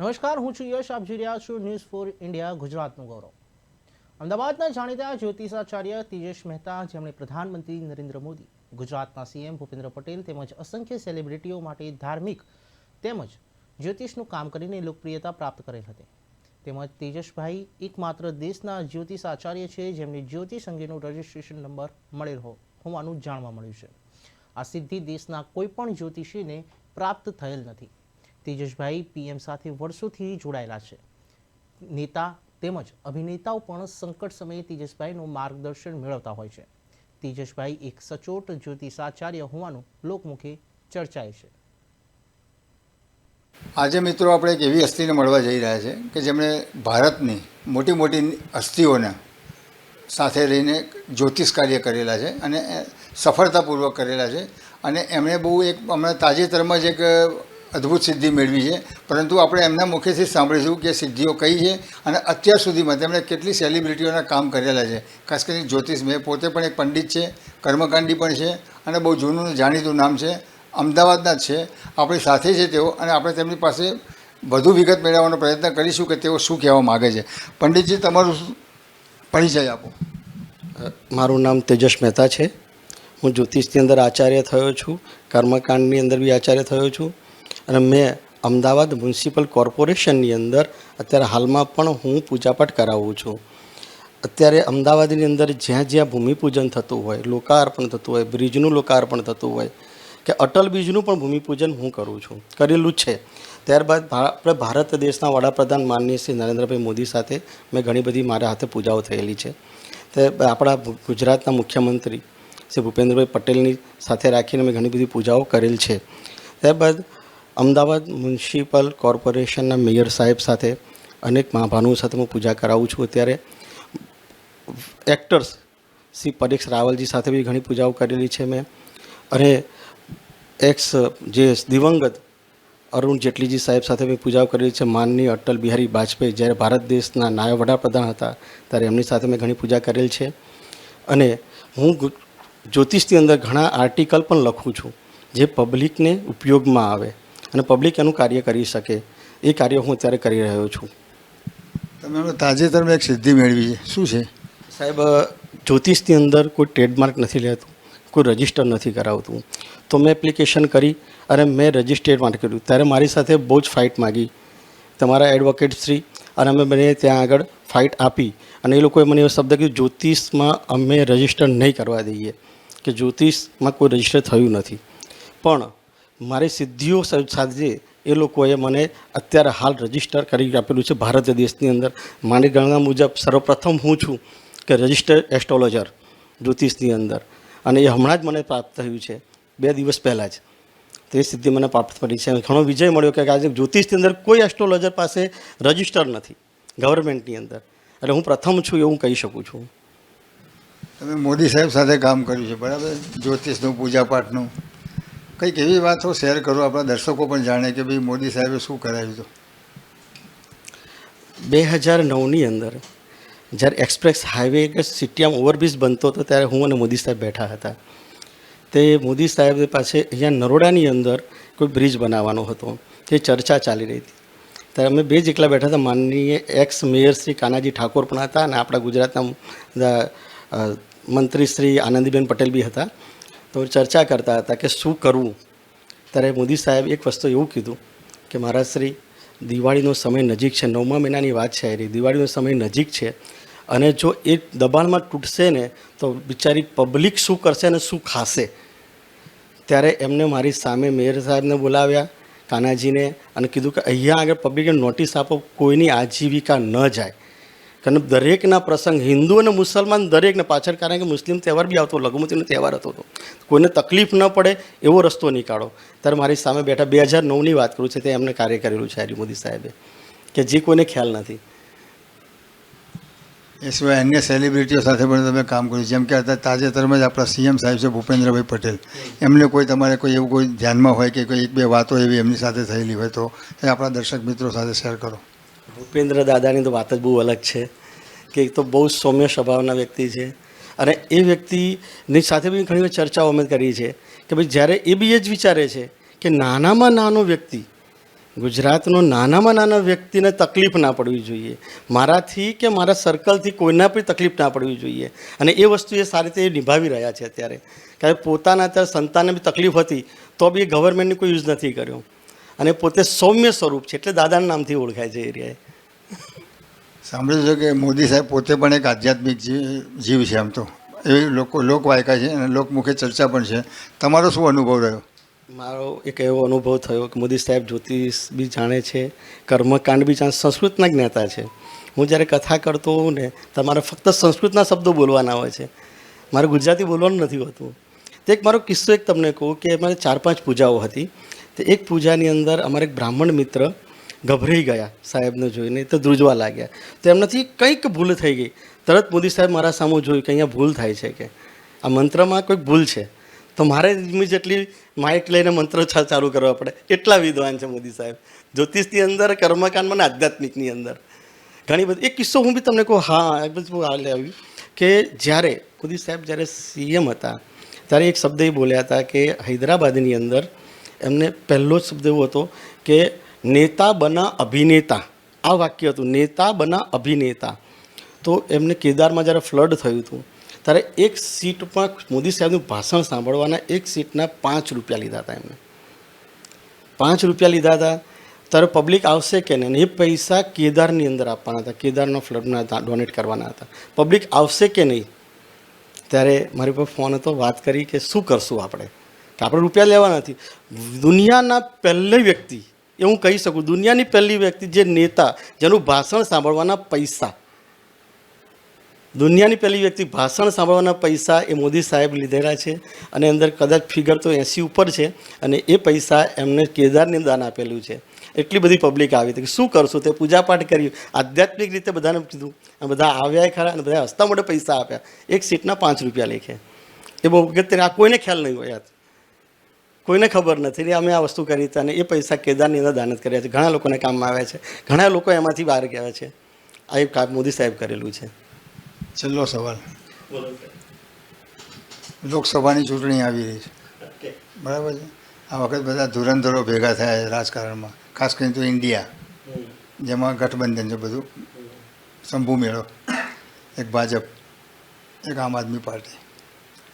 નમસ્કાર, હું છું યશ. આપ જોઈ રહ્યા છો ન્યૂઝ ફોર ઇન્ડિયા ગુજરાતનું ગૌરવ. અમદાવાદના જાણીતા જ્યોતિષાચાર્ય તેજસ મહેતા, જેમણે પ્રધાનમંત્રી નરેન્દ્ર મોદી, ગુજરાતના સીએમ ભૂપેન્દ્ર પટેલ તેમજ અસંખ્ય સેલિબ્રિટીઓ માટે ધાર્મિક તેમજ જ્યોતિષનું કામ કરીને લોકપ્રિયતા પ્રાપ્ત કરેલ હતી. તેમજ તેજસભાઈ એકમાત્ર દેશના જ્યોતિષ આચાર્ય છે, જેમને જ્યોતિષ અંગેનો રજિસ્ટ્રેશન નંબર મળેલ હોવાનું જાણવા મળ્યું છે. આ સિદ્ધિ દેશના કોઈપણ જ્યોતિષીને પ્રાપ્ત થયેલ નથી. તેજસભાઈ પીએમ સાથે વર્ષોથી જોડાયેલા છે. નેતા તેમજ અભિનેતાઓ પણ સંકટ સમયે તેજસભાઈનું માર્ગદર્શન મેળવતા હોય છે. તેજસભાઈ એક સચોટ જ્યોતિષાચાર્ય હોવાનું લોકમુખે ચર્ચાય છે. આજે મિત્રો આપણે એક એવી હસ્તીને મળવા જઈ રહ્યા છે કે જેમણે ભારતની મોટી મોટી અસ્થિઓને સાથે રહીને જ્યોતિષ કાર્ય કરેલા છે અને સફળતાપૂર્વક કરેલા છે. અને એમણે બહુ એક હમણાં તાજેતરમાં જ એક અદ્ભુત સિદ્ધિ મેળવી છે. પરંતુ આપણે એમના મુખેથી સાંભળીશું કે સિદ્ધિઓ કઈ છે અને અત્યાર સુધીમાં તેમણે કેટલી સેલિબ્રિટીઓના કામ કરેલા છે. ખાસ કરીને જ્યોતિષ, મેં પોતે પણ એક પંડિત છે, કર્મકાંડી પણ છે અને બહુ જૂનું જાણીતું નામ છે, અમદાવાદના જ છે. આપણી સાથે છે તેઓ અને આપણે તેમની પાસે વધુ વિગત મેળવવાનો પ્રયત્ન કરીશું કે તેઓ શું કહેવા માગે છે. પંડિતજી, તમારું પરિચય આપો. મારું નામ તેજસ મહેતા છે. હું જ્યોતિષની અંદર આચાર્ય થયો છું, કર્મકાંડની અંદર બી આચાર્ય થયો છું. અને મેં અમદાવાદ મ્યુનિસિપલ કોર્પોરેશનની અંદર અત્યારે હાલમાં પણ હું પૂજાપાઠ કરાવું છું. અત્યારે અમદાવાદની અંદર જ્યાં જ્યાં ભૂમિપૂજન થતું હોય, લોકાર્પણ થતું હોય, બ્રિજનું લોકાર્પણ થતું હોય, કે અટલ બ્રિજનું પણ ભૂમિપૂજન હું કરું છું. કરેલું છે. ત્યારબાદ આપણે ભારત દેશના વડાપ્રધાન માનનીય શ્રી નરેન્દ્રભાઈ મોદી સાથે મેં ઘણી બધી મારા હાથે પૂજાઓ થયેલી છે. તે આપણા ગુજરાતના મુખ્યમંત્રી શ્રી ભૂપેન્દ્રભાઈ પટેલની સાથે રાખીને મેં ઘણી બધી પૂજાઓ કરેલ છે. ત્યારબાદ અમદાવાદ મ્યુનિસિપલ કોર્પોરેશનના મેયર સાહેબ સાથે અનેક મહાભાનુ સાથે હું પૂજા કરાવું છું. અત્યારે એક્ટર્સ શ્રી પરેશ રાવલજી સાથે બી ઘણી પૂજાઓ કરેલી છે મેં. અને એક્સ જે દિવંગત અરુણ જેટલીજી સાહેબ સાથે મેં પૂજાઓ કરેલી છે. માનનીય અટલ બિહારી વાજપેયી જ્યારે ભારત દેશના નાયબ વડાપ્રધાન હતા ત્યારે એમની સાથે મેં ઘણી પૂજા કરેલ છે. અને હું જ્યોતિષની અંદર ઘણા આર્ટિકલ પણ લખું છું જે પબ્લિકને ઉપયોગમાં આવે. અને પબ્લિક એનું કાર્ય કરી શકે. એ કાર્ય હું અત્યારે કરી રહ્યો છું. તમે તાજેતરમાં એક સિદ્ધિ મેળવી છે. શું છે? સાહેબ જ્યોતિષની અંદર કોઈ ટ્રેડમાર્ક નથી લેતું કોઈ રજિસ્ટર નથી કરાવતું. તો મેં એપ્લિકેશન કરી અને મેં રજિસ્ટર્ડ માટે કર્યું. ત્યારે મારી સાથે બહુ જ ફાઇટ માગી. તમારા એડવોકેટ શ્રી અને અમે બંને ત્યાં આગળ ફાઇટ આપી અને એ લોકોએ મને એવો શબ્દ કીધું જ્યોતિષમાં અમે રજિસ્ટર નહીં કરવા દઈએ. કે જ્યોતિષમાં કોઈ રજિસ્ટર થયું નથી. પણ મારી સિદ્ધિઓ સાથે એ લોકોએ મને અત્યારે હાલ રજિસ્ટર કરી આપેલું છે ભારત દેશની અંદર. મારી ગણના મુજબ સર્વપ્રથમ હું છું કે રજિસ્ટર એસ્ટ્રોલોજર જ્યોતિષની અંદર. અને એ હમણાં જ મને પ્રાપ્ત થયું છે, બે દિવસ પહેલાં જ. તે સિદ્ધિ મને પ્રાપ્ત કરી છે. ઘણો વિજય મળ્યો કે આજે જ્યોતિષની અંદર કોઈ એસ્ટ્રોલોજર પાસે રજિસ્ટર નથી, ગવર્મેન્ટની અંદર. એટલે હું પ્રથમ છું એવું કહી શકું છું. તમે મોદી સાહેબ સાથે કામ કર્યું છે, બરાબર? જ્યોતિષનું, પૂજાપાઠનું. કંઈક એવી વાતો શેર કરો, આપણા દર્શકો પણ જાણે કે ભાઈ મોદી સાહેબે શું કરાવ્યું હતું? બે હજાર નવની અંદર જ્યારે એક્સપ્રેસ હાઈવે કે સિટીમાં ઓવરબ્રિજ બનતો હતો, ત્યારે હું અને મોદી સાહેબ બેઠા હતા. તે મોદી સાહેબ પાસે અહીંયા નરોડાની અંદર કોઈ બ્રિજ બનાવવાનો હતો, તે ચર્ચા ચાલી રહી હતી. ત્યારે અમે બે જ એકલા બેઠા હતા, માનનીય એક્સ મેયર શ્રી કાનાજી ઠાકોર પણ હતા અને આપણા ગુજરાતના મંત્રી શ્રી આનંદીબેન પટેલ બી હતા. તો ચર્ચા કરતા હતા કે શું કરવું? ત્યારે મોદી સાહેબ એક વસ્તુ એવું કીધું કે, મહારાજ શ્રી, દિવાળીનો સમય નજીક છે. નવમા મહિનાની વાત છે આ દિવાળીનો સમય નજીક છે અને જો એ દબાણમાં તૂટશે ને, તો બિચારી પબ્લિક શું કરશે અને શું ખાશે? ત્યારે એમને મારી સામે મેયર સાહેબને બોલાવ્યા, કાનાજીને, અને કીધું કે, અહીંયા આગળ પબ્લિકને નોટિસ આપો, કોઈની આજીવિકા ન જાય. કારણ દરેકના પ્રસંગ હિન્દુ અને મુસલમાન દરેકને પાછળ, કારણ કે મુસ્લિમ તહેવાર બી આવતો, લઘુમતીનો તહેવાર હતો તો. કોઈને તકલીફ ન પડે એવો રસ્તો નીકાળો. ત્યારે મારી સામે બેઠા બે હજાર નવની વાત કરું છે, તે એમને કાર્ય કરેલું છે હરી મોદી સાહેબે, કે જે કોઈને ખ્યાલ નથી. એ સિવાય અન્ય સેલિબ્રિટીઓ સાથે પણ તમે કામ કર્યું. જેમ કે અત્યારે તાજેતરમાં જ આપણા સીએમ સાહેબ છે ભૂપેન્દ્રભાઈ પટેલ. એમને કોઈ તમારે કોઈ એવું કોઈ ધ્યાનમાં હોય કે કોઈ એક બે વાતો એવી એમની સાથે થયેલી હોય તો એ આપણા દર્શક મિત્રો સાથે શેર કરો. ભૂપેન્દ્ર દાદાની તો વાત જ બહુ અલગ છે કે એક તો બહુ સૌમ્ય સ્વભાવના વ્યક્તિ છે. અને એ વ્યક્તિની સાથે બી ઘણી વાર ચર્ચાઓ અમે કરી છે કે ભાઈ જ્યારે એ બી એ જ વિચારે છે કે નાનામાં નાનો વ્યક્તિ, ગુજરાતનો નાનામાં નાના વ્યક્તિને તકલીફ ના પડવી જોઈએ. મારાથી કે મારા સર્કલથી કોઈના પણ તકલીફ ના પડવી જોઈએ. અને એ વસ્તુ એ સારી રીતે નિભાવી રહ્યા છે અત્યારે. કારણ કે પોતાના અત્યારે સંતાનને બી તકલીફ હતી તો બી ગવર્મેન્ટને કોઈ યુઝ નથી કર્યો. અને પોતે સૌમ્ય સ્વરૂપ છે એટલે દાદાના નામથી ઓળખાય છે એરિયાએ. સાંભળ્યું છે કે મોદી સાહેબ પોતે પણ એક આધ્યાત્મિક જીવ છે આમ તો. એવી લોકો લોકવાયકા છે અને લોકમુખે ચર્ચા પણ છે. તમારો શું અનુભવ રહ્યો? મારો એક એવો અનુભવ થયો કે મોદી સાહેબ જ્યોતિષ બી જાણે છે કર્મકાંડ બી જાણે સંસ્કૃતના જ્ઞાતા છે. હું જ્યારે કથા કરતો હોઉં ને તમારે ફક્ત સંસ્કૃતના શબ્દો બોલવાના હોય છે. મારે ગુજરાતી બોલવાનું નથી હોતું. તે એક મારો કિસ્સો એક તમને કહું કે મારે ચાર પાંચ પૂજાઓ હતી. તે એક પૂજાની અંદર અમારે એક બ્રાહ્મણ મિત્ર ગભરાઈ ગયા સાહેબને જોઈને, તો ધ્રુજવા લાગ્યા. તો એમનાથી કંઈક ભૂલ થઈ ગઈ. તરત મોદી સાહેબ મારા સામે જોયું કે અહીંયા ભૂલ થાય છે કે. આ મંત્રમાં કોઈક ભૂલ છે. તો મારે જેટલી માઇક લઈને મંત્ર ચાલુ કરવા પડે. એટલા વિદ્વાન છે મોદી સાહેબ. જ્યોતિષની અંદર કર્મકાંડ મને આધ્યાત્મિકની અંદર. ઘણી બધી, એક કિસ્સો હું બી તમને કહું, હા, એક બધું હાલ આવ્યું કે જ્યારે મોદી સાહેબ જ્યારે સીએમ હતા, ત્યારે એક શબ્દ એ બોલ્યા હતા કે હૈદરાબાદની અંદર એમને પહેલો જ શબ્દ એવો હતો કે, નેતા બના અભિનેતા. આ વાક્ય હતું, નેતા બના અભિનેતા. તો એમને કેદારમાં જ્યારે ફ્લડ થયું હતું, ત્યારે એક સીટમાં મોદી સાહેબનું ભાષણ સાંભળવાના એક સીટના પાંચ રૂપિયા લીધા હતા એમને. પાંચ રૂપિયા લીધા હતા, ત્યારે પબ્લિક આવશે કે નહીં? એ પૈસા કેદારની અંદર આપવાના હતા, કેદારના ફ્લડના ડોનેટ કરવાના હતા. પબ્લિક આવશે કે નહીં? ત્યારે મારી પર ફોન હતો, વાત કરી કે શું કરશું આપણે? આપણે રૂપિયા લેવા નથી. દુનિયાના પહેલી વ્યક્તિ, એ હું કહી શકું, દુનિયાની પહેલી વ્યક્તિ જે નેતા, જેનું ભાષણ સાંભળવાના પૈસા. દુનિયાની પહેલી વ્યક્તિ ભાષણ સાંભળવાના પૈસા એ મોદી સાહેબ લીધેલા છે અને અંદર કદાચ ફિગર તો એંસી ઉપર છે અને એ પૈસા એમને કેદારની દાન આપેલું છે. એટલી બધી પબ્લિક આવી હતી કે શું કરશું? તે પૂજાપાઠ કર્યું. આધ્યાત્મિક રીતે બધાને કીધું. અને બધા આવ્યા ખરા અને બધા હસતા મોટે પૈસા આપ્યા. એક સીટના પાંચ રૂપિયા લેખે. એ બહુ અગત્યને આ કોઈને ખ્યાલ નહીં હોય યાર કોઈને ખબર નથી. ને અમે આ વસ્તુ કરી હતી અને એ પૈસા કેદારની અંદર દાન કર્યા છે. ઘણા લોકોને કામમાં આવ્યા છે. ઘણા લોકો એમાંથી બહાર ગયા છે. આ એક કામ મોદી સાહેબ કરેલું છે. છેલ્લો સવાલ. લોકસભાની ચૂંટણી આવી રહી છે. બરાબર છે? આ વખત બધા ધુરંધરો ભેગા થયા છે રાજકારણમાં. ખાસ કરીને તો ઇન્ડિયા જેમાં ગઠબંધન છે બધું. શંભુ મેળો એક ભાજપ એક આમ આદમી પાર્ટી.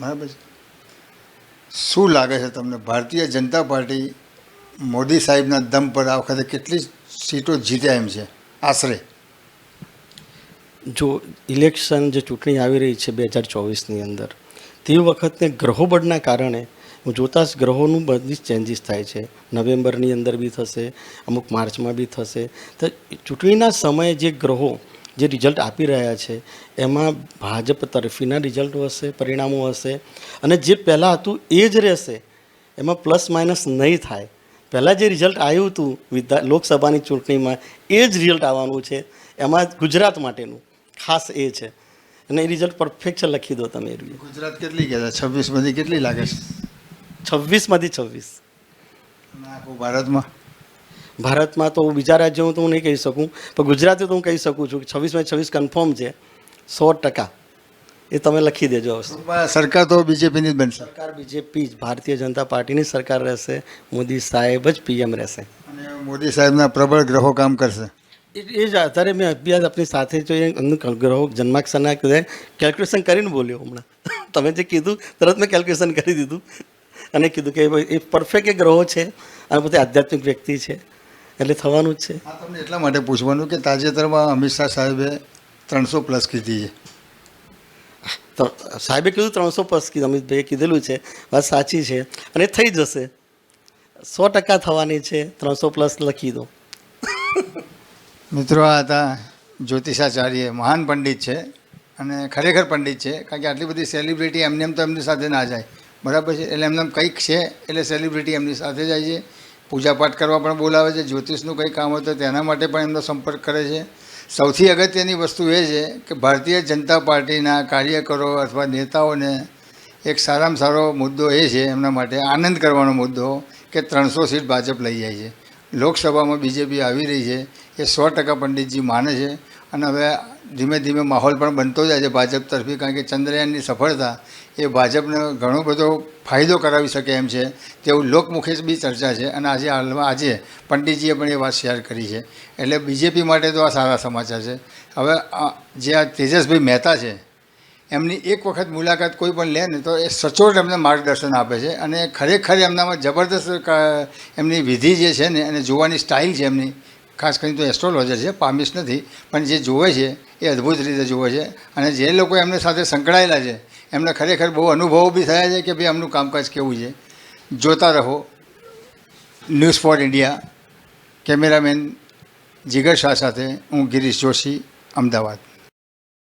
બરાબર છે? શું લાગે છે તમને? ભારતીય જનતા પાર્ટી મોદી સાહેબના દમ પર આ વખતે કેટલી સીટો જીત્યા એમ છે? આશરે. જો ઇલેક્શન જે ચૂંટણી આવી રહી છે બે હજાર ચોવીસની અંદર, તે વખતે ગ્રહોબળના કારણે જોતાં જ ગ્રહોનું બધી જ ચેન્જીસ થાય છે. નવેમ્બરની અંદર બી થશે, અમુક માર્ચમાં બી થશે. તો ચૂંટણીના સમયે જે ગ્રહો જે રિઝલ્ટ આપી રહ્યા છે એમાં ભાજપ તરફીના રિઝલ્ટ હશે પરિણામો હશે અને જે પહેલાં હતું એ જ રહેશે. એમાં પ્લસ માઇનસ નહીં થાય. પહેલાં જે રિઝલ્ટ આવ્યું હતું વિધા લોકસભાની ચૂંટણીમાં એ જ રિઝલ્ટ આવવાનું છે. એમાં ગુજરાત માટેનું ખાસ એ છે. અને એ રિઝલ્ટ પરફેક્ટ છે લખી દો તમે એ રહ્યું ગુજરાત કેટલી ગયા છવ્વીસમાંથી કેટલી લાગે છે? છવ્વીસમાંથી છવ્વીસ. આખું ભારતમાં? ભારતમાં તો બીજા રાજ્યો તો હું નહીં કહી શકું પણ ગુજરાતે તો હું કહી શકું છું કે છવ્વીસમાં છવ્વીસ કન્ફર્મ છે સો ટકા. એ તમે લખી દેજો સરકાર તો બીજેપીની જ બનશે. સરકાર બીજેપી જ ભારતીય જનતા પાર્ટીની સરકાર રહેશે મોદી સાહેબ જ પીએમ રહેશે. અને મોદી સાહેબના પ્રબળ ગ્રહો કામ કરશે. એ જ આધારે મેં અભ્યાસ આપની સાથે જો ગ્રહો જન્માક્ષરના કેલ્ક્યુલેશન કરીને બોલ્યો હમણાં. તમે જે કીધું તરત મેં કેલ્ક્યુલેશન કરી દીધું. અને કીધું કે ભાઈ એ પરફેક્ટ ગ્રહો છે અને પોતે આધ્યાત્મિક વ્યક્તિ છે. એટલે થવાનું જ છે. આ તમને એટલા માટે પૂછવાનું કે તાજેતરમાં અમિત શાહ સાહેબે ત્રણસો પ્લસ કીધી છે. તો સાહેબે કીધું ત્રણસો પ્લસ કીધું અમિતભાઈએ કીધેલું છે. વાત સાચી છે. અને થઈ જશે. સો ટકા થવાની છે ત્રણસો પ્લસ લખી દો. મિત્રો આ હતા જ્યોતિષાચાર્ય મહાન પંડિત છે અને ખરેખર પંડિત છે કારણ કે આટલી બધી સેલિબ્રિટી એમને એમ તો એમની સાથે ના જાય. બરાબર છે? એટલે એમને એમ કંઈક છે એટલે સેલિબ્રિટી એમની સાથે જાય છે. પૂજાપાઠ કરવા પણ બોલાવે છે. જ્યોતિષનું કંઈ કામ હોય તો તેના માટે પણ એમનો સંપર્ક કરે છે. સૌથી અગત્યની વસ્તુ એ છે કે ભારતીય જનતા પાર્ટીના કાર્યકરો અથવા નેતાઓને એક સારામાં સારો મુદ્દો એ છે એમના માટે આનંદ કરવાનો મુદ્દો કે ત્રણસો સીટ ભાજપ લઈ જાય છે. લોકસભામાં બીજેપી આવી રહી છે. એ સો ટકા પંડિતજી માને છે. અને હવે ધીમે ધીમે માહોલ પણ બનતો જાય છે ભાજપ તરફી, કારણ કે ચંદ્રયાનની સફળતા એ ભાજપને ઘણો બધો ફાયદો કરાવી શકે એમ છે. તેવું લોકમુખે બી ચર્ચા છે અને આજે હાલમાં આજે પંડિતજીએ પણ એ વાત શેર કરી છે. એટલે બીજેપી માટે તો આ સારા સમાચાર છે. હવે જે આ તેજસભાઈ મહેતા છે, એમની એક વખત મુલાકાત કોઈ પણ લે ને તો એ સચોટ એમને માર્ગદર્શન આપે છે અને ખરેખર એમનામાં જબરદસ્ત એમની વિધિ જે છે ને અને જોવાની સ્ટાઇલ છે એમની ખાસ કરીને તો એસ્ટ્રોલોજર છે પામિસ નથી, પણ જે જોવે છે, એ અદ્ભુત રીતે જોવે છે. અને જે લોકો એમને સાથે સંકળાયેલા છે, એમને ખરેખર બહુ અનુભવો બી થયા છે કે ભાઈ એમનું કામકાજ કેવું છે. જોતા રહો. News for India cameraman Jigar Shah સાથે હું ગિરીશ જોશી, અમદાવાદ.